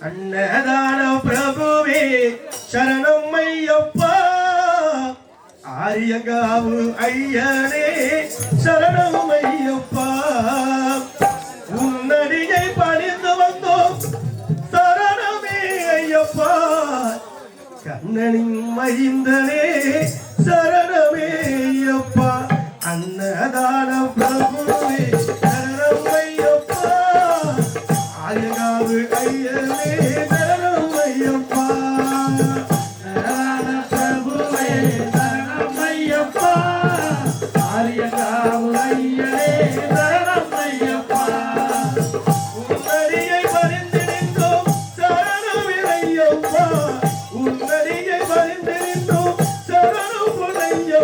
అన్నదాన ప్రభువే శరణమ్మయ్యప్ప ఆర్యగావు అయ్యనే శరణమ్మయ్యప్ప உன்னடியை பணிந்து வந்தோம் சரணமே ஐயப்பா. கண்ணனின் மகிந்தனே சரணமே ஐயப்பா. அன்னதான பிரபுவே சரணம் ஐயப்பா. அழகாவு ஐயனே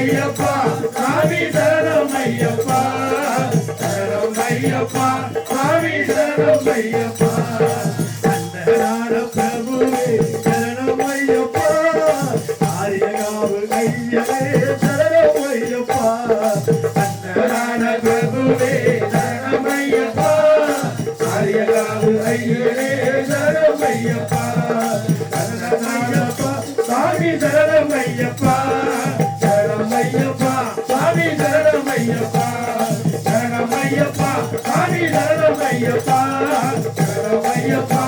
ஐயப்பா சாமி தரம் ஐயப்பா. தரம் ஐயப்பா சாமி தரம் ஐயப்பா. அந்தனார பிரபுவே சரணம் ஐயப்பா. ஆரியகாவு ஐயவே சரணம் ஐயப்பா. அந்தனார பிரபுவே சரணம் ஐயப்பா. ஆரியகாவு ஐயவே சரணம் ஐயப்பா. அந்தனாரப்பா சாமி சரணம் ஐயப்பா